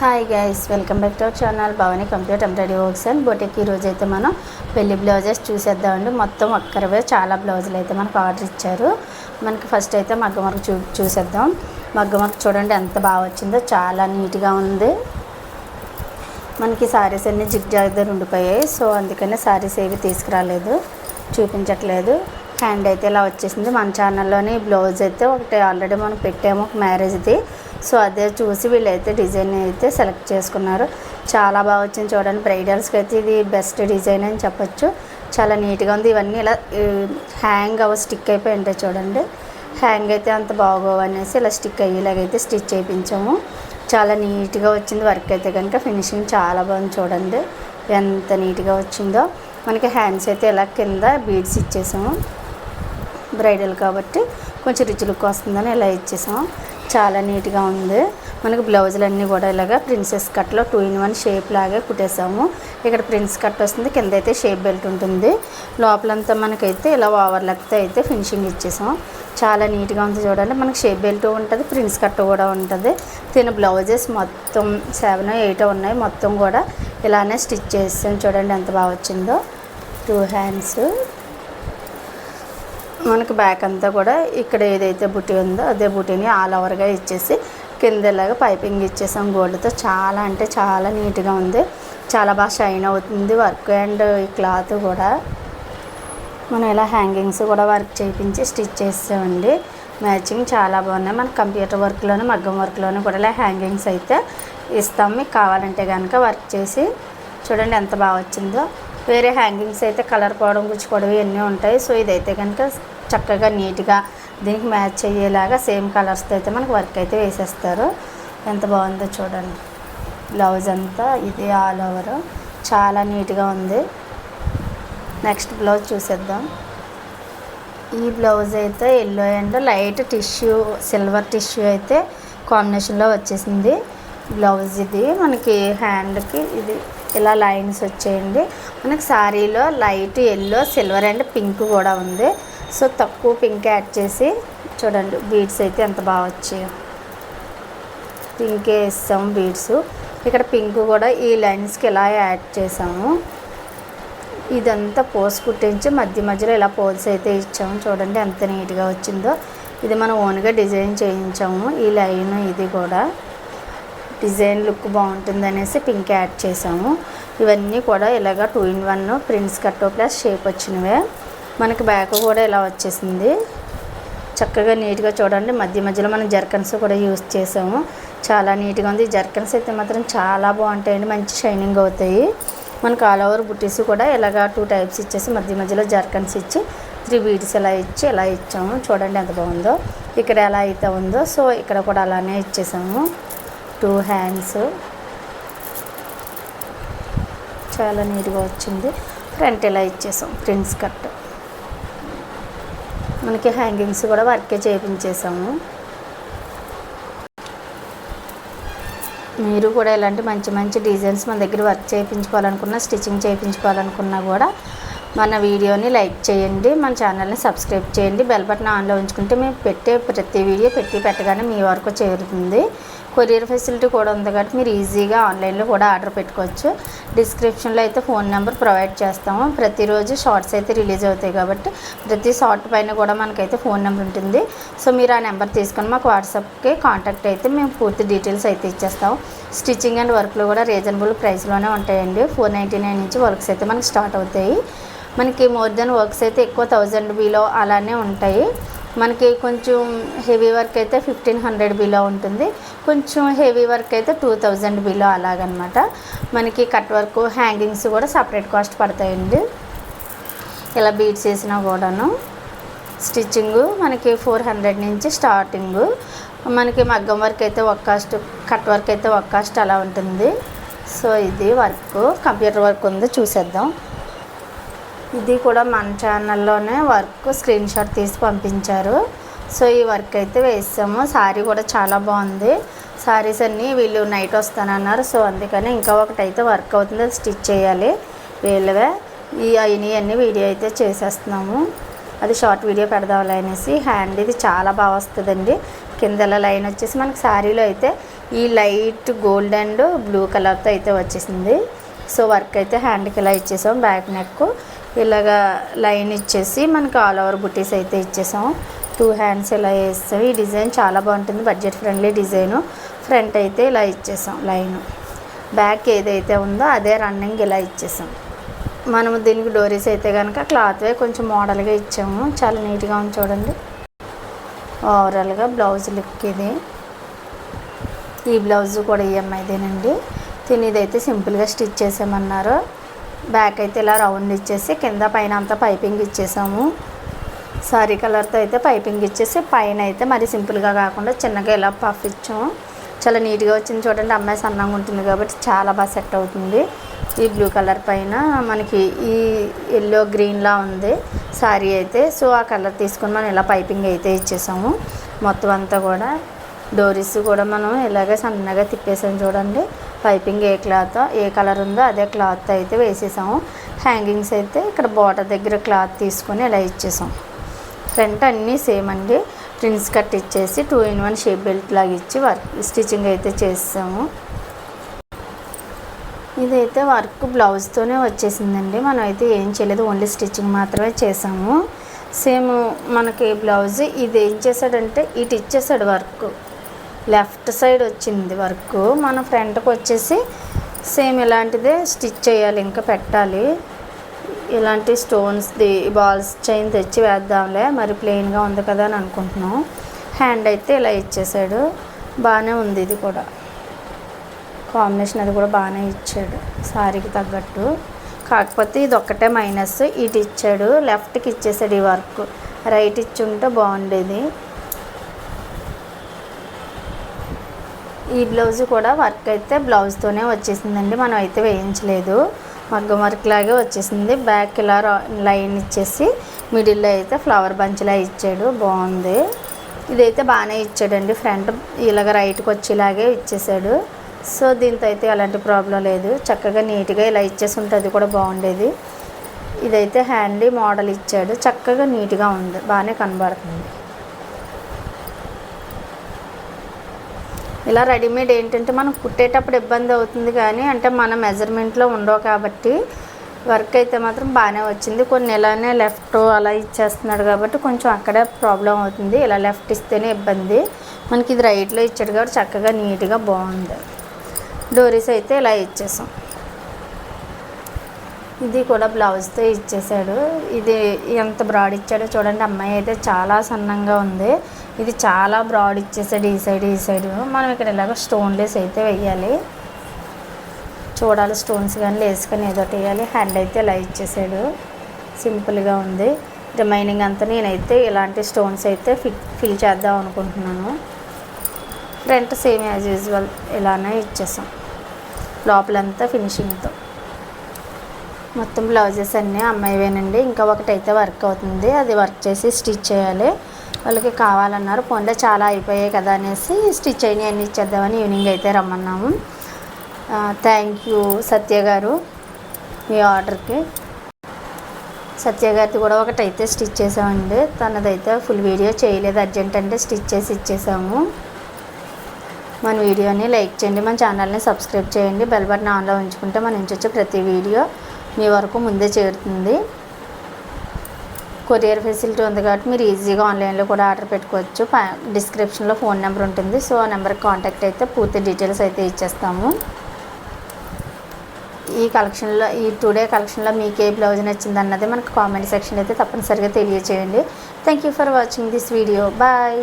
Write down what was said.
Hi guys welcome back to our channel Bhavani computer embroidery works and boutique ఈరోజు అయితే మనం పెళ్ళి blouses చూసేద్దామండి. మొత్తం ఒక్కరివే చాలా బ్లౌజులు అయితే మనకు ఆర్డర్ ఇచ్చారు. మనకి ఫస్ట్ అయితే మగ్గ వర్క్ చూ చూసేద్దాం. మగ్గ వర్క్ చూడండి ఎంత బాగా వచ్చిందో. చాలా నీట్గా ఉంది. మనకి సారీస్ అన్ని జిగ్ జాగ్రత్త ఉండిపోయాయి. సో అందుకనే సారీస్ ఏవి తీసుకురాలేదు. చూపించట్లేదు. హ్యాండ్ అయితే ఇలా వచ్చేసింది. మన ఛానల్లోని బ్లౌజ్ అయితే ఒకటి ఆల్రెడీ మనం పెట్టాము. ఒక మ్యారేజ్ది సో అదే చూసి వీళ్ళైతే డిజైన్ అయితే సెలెక్ట్ చేసుకున్నారు. చాలా బాగా వచ్చింది చూడండి. బ్రైడల్స్కి అయితే ఇది బెస్ట్ డిజైన్ అని చెప్పొచ్చు. చాలా నీట్గా ఉంది. ఇవన్నీ ఇలా హ్యాంగ్ అవ స్టిక్ అయిపోయి ఉంటాయి చూడండి. హ్యాంగ్ అయితే అంత బాగోవు అనేసి ఇలా స్టిక్ అయ్యేలాగైతే స్టిచ్ చేయించాము. చాలా నీట్గా వచ్చింది వర్క్ అయితే కనుక. ఫినిషింగ్ చాలా బాగుంది చూడండి. ఎంత నీట్గా వచ్చిందో. మనకి హ్యాండ్స్ అయితే ఇలా కింద బీడ్స్ ఇచ్చేసాము. బ్రైడల్ కాబట్టి కొంచెం రిచ్ లుక్ వస్తుందని ఇలా ఇచ్చేసాము. చాలా నీట్గా ఉంది. మనకు బ్లౌజులు అన్నీ కూడా ఇలాగా ప్రిన్సెస్ కట్లో టూ ఇన్ వన్ షేప్ లాగే కుట్టేసాము. ఇక్కడ ప్రిన్స్ కట్ వస్తుంది కింద అయితే షేప్ బెల్ట్ ఉంటుంది. లోపలంతా మనకైతే ఇలా ఓవర్ లెక్తో అయితే ఫినిషింగ్ ఇచ్చేసాం చాలా నీట్గా ఉంది చూడండి. మనకు షేప్ బెల్ట్ ఉంటుంది ప్రిన్స్ కట్ కూడా ఉంటుంది. తిన బ్లౌజెస్ మొత్తం సెవెన్ ఎయిట్ ఉన్నాయి. మొత్తం కూడా ఇలానే స్టిచ్ చేసాం చూడండి ఎంత బాగా వచ్చిందో. టూ హ్యాండ్స్ మనకి బ్యాక్ అంతా కూడా ఇక్కడ ఏదైతే బుట్టి ఉందో అదే బుటీని ఆల్ ఓవర్గా ఇచ్చేసి కింద ఇలాగా పైపింగ్ ఇచ్చేసాం గోల్డ్తో చాలా అంటే చాలా నీట్గా ఉంది. చాలా బాగా షైన్ అవుతుంది వర్క్ అండ్ ఈ క్లాత్ కూడా. మనం ఇలా హ్యాంగింగ్స్ కూడా వర్క్ చేయించి స్టిచ్ చేసామండి మ్యాచింగ్ చాలా బాగున్నాయి. మన కంప్యూటర్ వర్క్లోనే మగ్గం వర్క్లోనే కూడా ఇలా హ్యాంగింగ్స్ అయితే ఇస్తాం. మీకు కావాలంటే కనుక వర్క్ చేసి చూడండి ఎంత బాగా వచ్చిందో. వేరే హ్యాంగింగ్స్ అయితే కలర్ పోవడం గుచ్చుకోవడం ఇవన్నీ ఉంటాయి. సో ఇదైతే కనుక చక్కగా నీట్గా దీనికి మ్యాచ్ అయ్యేలాగా సేమ్ కలర్స్తో అయితే మనకు వర్క్ అయితే వేసేస్తారు. ఎంత బాగుందో చూడండి. బ్లౌజ్ అంతా ఇది ఆల్ ఓవర్. చాలా నీట్గా ఉంది. నెక్స్ట్ బ్లౌజ్ చూసేద్దాం. ఈ బ్లౌజ్ అయితే yellow and light tissue silver tissue అయితే కాంబినేషన్లో వచ్చేసింది. బ్లౌజ్ ఇది మనకి హ్యాండ్కి ఇది ఇలా లైన్స్ వచ్చేయండి. మనకి శారీలో light yellow silver and pink కూడా ఉంది. సో తక్కువ పింక్ యాడ్ చేసి చూడండి బీడ్స్ అయితే ఎంత బాగా వచ్చాయో. పింకే వేస్తాం బీడ్స్. ఇక్కడ పింక్ కూడా ఈ లైన్స్కి ఇలా యాడ్ చేసాము ఇదంతా పోస్ కుట్టించి మధ్య మధ్యలో ఇలా పోల్స్ అయితే ఇచ్చాము. చూడండి ఎంత నీట్గా వచ్చిందో. ఇది మనం ఓన్గా డిజైన్ చేయించాము ఈ లైన్ ఇది కూడా. డిజైన్ లుక్ బాగుంటుంది అనేసి పింక్ యాడ్ చేసాము. ఇవన్నీ కూడా ఇలాగ two in one prints cut plus shape వచ్చినవే. మనకి బ్యాక్ కూడా ఇలా వచ్చేసింది. చక్కగా నీట్గా చూడండి. మధ్య మధ్యలో మనం జర్కన్స్ కూడా యూస్ చేసాము. చాలా నీట్గా ఉంది. జర్కన్స్ అయితే మాత్రం చాలా బాగుంటాయండి. మంచి షైనింగ్ అవుతాయి. మనకు ఆల్ ఓవర్ బుట్టీస్ కూడా ఇలాగా టూ టైప్స్ ఇచ్చేసి మధ్య మధ్యలో జర్కన్స్ ఇచ్చి త్రీ బీడ్స్ ఇలా ఇచ్చి ఇలా ఇచ్చాము. చూడండి ఎంత బాగుందో. ఇక్కడ ఎలా అయితే ఉందో. సో ఇక్కడ కూడా అలానే ఇచ్చేసాము. Two hands. చాలా నీట్గా వచ్చింది. ఫ్రంట్ ఇలా ఇచ్చేసాం. Prince cut. మనకి హ్యాంగింగ్స్ కూడా వర్కే చేయించేసాము మీరు కూడా ఇలాంటి మంచి మంచి డిజైన్స్ మన దగ్గర వర్క్ చేయించుకోవాలనుకున్నా స్టిచ్చింగ్ చేయించుకోవాలనుకున్నా కూడా మన వీడియోని లైక్ చేయండి మన ఛానల్ని సబ్స్క్రైబ్ చేయండి బెల్ బటన్ ఆన్లో ఉంచుకుంటే మేము పెట్టే ప్రతి వీడియో పెట్టి పెట్టగానే మీ వరకు చేరుతుంది. కొరియర్ ఫెసిలిటీ కూడా ఉంది కాబట్టి మీరు ఈజీగా ఆన్లైన్లో కూడా ఆర్డర్ పెట్టుకోవచ్చు. డిస్క్రిప్షన్లో అయితే ఫోన్ నెంబర్ ప్రొవైడ్ చేస్తాము. ప్రతిరోజు షార్ట్స్ అయితే రిలీజ్ అవుతాయి కాబట్టి ప్రతి షార్ట్ పైన కూడా మనకైతే ఫోన్ నెంబర్ ఉంటుంది. సో మీరు ఆ నెంబర్ తీసుకొని మాకు వాట్సాప్కి కాంటాక్ట్ అయితే మేము పూర్తి డీటెయిల్స్ అయితే ఇచ్చేస్తాం స్టిచ్చింగ్ అండ్ వర్క్లు కూడా రీజనబుల్ ప్రైస్లోనే ఉంటాయండి. ఫోర్ నైంటీ నైన్ నుంచి వర్క్స్ అయితే మనకి స్టార్ట్ అవుతాయి. మనకి మోర్ దెన్ వర్క్స్ అయితే ఎక్కువ థౌజండ్ బిలో అలానే ఉంటాయి. మనకి కొంచెం హెవీ వర్క్ అయితే ఫిఫ్టీన్ హండ్రెడ్ బిలో ఉంటుంది. కొంచెం హెవీ వర్క్ అయితే టూ థౌజండ్ బిలో అలాగనమాట. మనకి కట్ వర్క్ హ్యాంగింగ్స్ కూడా సపరేట్ కాస్ట్ పడతాయండి. ఇలా బీట్స్ వేసినా కూడాను. స్టిచ్చింగ్ మనకి ఫోర్ హండ్రెడ్ నుంచి స్టార్టింగ్. మనకి మగ్గం వర్క్ అయితే ఒక కాస్ట్ కట్ వర్క్ అయితే ఒక కాస్ట్ అలా ఉంటుంది. సో ఇది వర్క్ కంప్యూటర్ వర్క్ ఉంది చూసేద్దాం. ఇది కూడా మన ఛానల్లోనే వర్క్ స్క్రీన్ షాట్ తీసి పంపించారు. సో ఈ వర్క్ అయితే వేసాము. సారీ కూడా చాలా బాగుంది. శారీస్ అన్నీ వీళ్ళు నైట్ వస్తానన్నారు. సో అందుకని ఇంకా ఒకటి అయితే వర్క్ అవుతుంది. అది స్టిచ్ చేయాలి వీళ్ళవే. ఈ అయినవి అన్నీ వీడియో అయితే చేసేస్తున్నాము. అది షార్ట్ వీడియో పెడదాం అనేసి. హ్యాండ్ ఇది చాలా బాగా వస్తుందండి. కింద లైన్ వచ్చేసి మనకి శారీలో అయితే ఈ లైట్ గోల్డ్ అండ్ బ్లూ కలర్తో అయితే వచ్చేసింది. సో వర్క్ అయితే హ్యాండ్కి ఇలా ఇచ్చేసాం. బ్యాక్ నెక్ ఇలాగా లైన్ ఇచ్చేసి మనకి ఆల్ ఓవర్ బుటీస్ అయితే ఇచ్చేసాం టూ హ్యాండ్స్ ఇలా వేస్తాం ఈ డిజైన్ చాలా బాగుంటుంది. Budget friendly design. ఫ్రంట్ అయితే ఇలా ఇచ్చేసాం లైన్. బ్యాక్ ఏదైతే ఉందో అదే రన్నింగ్ ఇలా ఇచ్చేసాం. మనము దీనికి డోరీస్ అయితే కనుక క్లాత్వే కొంచెం మోడల్గా ఇచ్చాము. చాలా నీట్గా ఉంది చూడండి. ఓవరాల్గా బ్లౌజ్ లుక్ ఇది. ఈ బ్లౌజ్ కూడా ఈఎంఐదేనండి తినేదైతే సింపుల్గా స్టిచ్ చేసామన్నారు బ్యాక్ అయితే ఇలా రౌండ్ ఇచ్చేసి కింద పైన అంతా పైపింగ్ ఇచ్చేసాము. సారీ కలర్తో అయితే పైపింగ్ ఇచ్చేసి పైన అయితే మరి సింపుల్గా కాకుండా చిన్నగా ఇలా పఫ్ ఇచ్చాము. చాలా నీట్గా వచ్చింది చూడండి అమ్మాయి సన్నంగా ఉంటుంది కాబట్టి చాలా బాగా సెట్ అవుతుంది. ఈ బ్లూ కలర్ పైన మనకి ఈ ఎల్లో గ్రీన్లా ఉంది శారీ అయితే. సో ఆ కలర్ తీసుకొని మనం ఇలా పైపింగ్ అయితే ఇచ్చేసాము. మొత్తం అంతా కూడా డోరీస్ కూడా మనం ఇలాగే సన్నగా తిప్పేసాం చూడండి. పైపింగ్ ఏ క్లాత్ ఏ కలర్ ఉందో అదే క్లాత్ అయితే వేసేసాము. హ్యాంగింగ్స్ అయితే ఇక్కడ బాటర్ దగ్గర క్లాత్ తీసుకొని ఇలా ఇచ్చేసాం. ఫ్రంట్ అన్నీ సేమ్ అండి. ప్రిన్స్ కట్ ఇచ్చేసి two in one shape belt లాగా ఇచ్చి వర్క్ స్టిచ్చింగ్ అయితే చేసాము ఇదైతే వర్క్ బ్లౌజ్తోనే వచ్చేసిందండి. మనం అయితే ఏం చేయలేదు ఓన్లీ స్టిచ్చింగ్ మాత్రమే చేసాము. సేమ్ మనకి బ్లౌజ్ ఇది ఏం చేశాడంటే ఇటు ఇచ్చేసాడు వర్క్. లెఫ్ట్ సైడ్ వచ్చింది వర్క్. మన ఫ్రంట్కి వచ్చేసి సేమ్ ఇలాంటిదే స్టిచ్ చేయాలి ఇంకా పెట్టాలి. ఇలాంటి స్టోన్స్ది బాల్స్ చైన్ తెచ్చి వేద్దాంలే. మరి ప్లెయిన్గా ఉంది కదా అని అనుకుంటున్నాం. హ్యాండ్ అయితే ఇలా ఇచ్చేసాడు. బాగానే ఉంది ఇది కూడా. కాంబినేషన్ అది కూడా బాగానే ఇచ్చాడు సారీకి తగ్గట్టు. కాకపోతే ఇది ఒక్కటే మైనస్. ఇటు ఇచ్చాడు లెఫ్ట్కి ఇచ్చేసాడు ఈ వర్క్. రైట్ ఇచ్చి ఉంటే బాగుండేది. ఈ బ్లౌజ్ కూడా వర్క్ అయితే బ్లౌజ్తోనే వచ్చేసిందండి. మనం అయితే వేయించలేదు. మగ్గం వర్క్ లాగే వచ్చేసింది. బ్యాక్ ఇలా లైన్ ఇచ్చేసి మిడిల్లో అయితే ఫ్లవర్ బంచ్లా ఇచ్చాడు. బాగుంది. ఇదైతే బాగానే ఇచ్చాడండి. ఫ్రంట్ ఇలాగ రైట్కి వచ్చేలాగే ఇచ్చేసాడు. సో దీంతో అయితే ఎలాంటి ప్రాబ్లం లేదు. చక్కగా నీట్గా ఇలా ఇచ్చేసి ఉంటే అది కూడా బాగుండేది. ఇదైతే హ్యాండీ మోడల్ ఇచ్చాడు. చక్కగా నీట్గా ఉంది. బాగానే కనబడుతుంది. ఇలా రెడీమేడ్ ఏంటంటే మనం కుట్టేటప్పుడు ఇబ్బంది అవుతుంది కానీ అంటే మన మెజర్మెంట్లో ఉండవు కాబట్టి వర్క్ అయితే మాత్రం బాగానే వచ్చింది. కొన్ని ఇలానే లెఫ్ట్ అలా ఇచ్చేస్తున్నాడు కాబట్టి కొంచెం అక్కడే ప్రాబ్లం అవుతుంది. ఇలా లెఫ్ట్ ఇస్తేనే ఇబ్బంది. మనకి ఇది రైట్లో ఇచ్చాడు కాబట్టి చక్కగా నీట్గా బాగుంది. డోరీస్ అయితే ఇలా ఇచ్చేసాం. ఇది కూడా బ్లౌజ్తో ఇచ్చేసాడు. ఇది ఎంత బ్రాడ్ ఇచ్చాడో చూడండి. అమ్మాయి అయితే చాలా సన్నంగా ఉంది. ఇది చాలా బ్రాడ్ ఇచ్చేసాడు ఈ సైడ్ ఈ సైడ్ మనం ఇక్కడ ఇలాగ స్టోన్ లేస్ అయితే వేయాలి చూడాలి స్టోన్స్ కానీ లేస్ కానీ ఏదో వేయాలి. హ్యాండ్ అయితే ఇలా ఇచ్చేసాడు. సింపుల్గా ఉంది. రిమైనింగ్ అంతా నేనైతే ఇలాంటి స్టోన్స్ అయితే ఫిట్ ఫిల్ చేద్దాం అనుకుంటున్నాను. ఫ్రంట్ సేమ్ యాజ్ యూజువల్ ఇలానే ఇచ్చేసాం. లోపలంతా ఫినిషింగ్తో మొత్తం బ్లౌజెస్ అన్నీ అమ్మాయివేనండి. ఇంకా ఒకటైతే వర్క్ అవుతుంది. అది వర్క్ చేసి స్టిచ్ చేయాలి. వాళ్ళకి కావాలన్నారు. పోన్లే చాలా అయిపోయాయి కదా అనేసి స్టిచ్ అయినవి అన్నీ ఇచ్చేద్దామని ఈవినింగ్ అయితే రమ్మన్నాము. థ్యాంక్ యూ సత్య గారు మీ ఆర్డర్కి. సత్య గారిది కూడా ఒకటైతే స్టిచ్ చేసామండి. తనదైతే ఫుల్ వీడియో చేయలేదు. అర్జెంట్ అంటే స్టిచ్ చేసి ఇచ్చేసాము. మన వీడియోని లైక్ చేయండి మన ఛానల్ని సబ్స్క్రైబ్ చేయండి. బెల్ బటన్ ఆన్లో ఉంచుకుంటే మన నుంచి వచ్చే ప్రతి వీడియో మీ వరకు ముందే చేరుతుంది. కొరియర్ ఫెసిలిటీ ఉంది కాబట్టి మీరు ఈజీగా ఆన్లైన్లో కూడా ఆర్డర్ పెట్టుకోవచ్చు. డిస్క్రిప్షన్లో ఫోన్ నెంబర్ ఉంటుంది. సో ఆ నెంబర్కి కాంటాక్ట్ అయితే పూర్తి డీటెయిల్స్ అయితే ఇచ్చేస్తాము. ఈ కలెక్షన్లో ఈ టుడే కలెక్షన్లో మీకు ఏ బ్లౌజ్ నచ్చింది అన్నది మనకు కామెంట్ సెక్షన్ అయితే తప్పనిసరిగా తెలియచేయండి. Thank you for watching this video. Bye.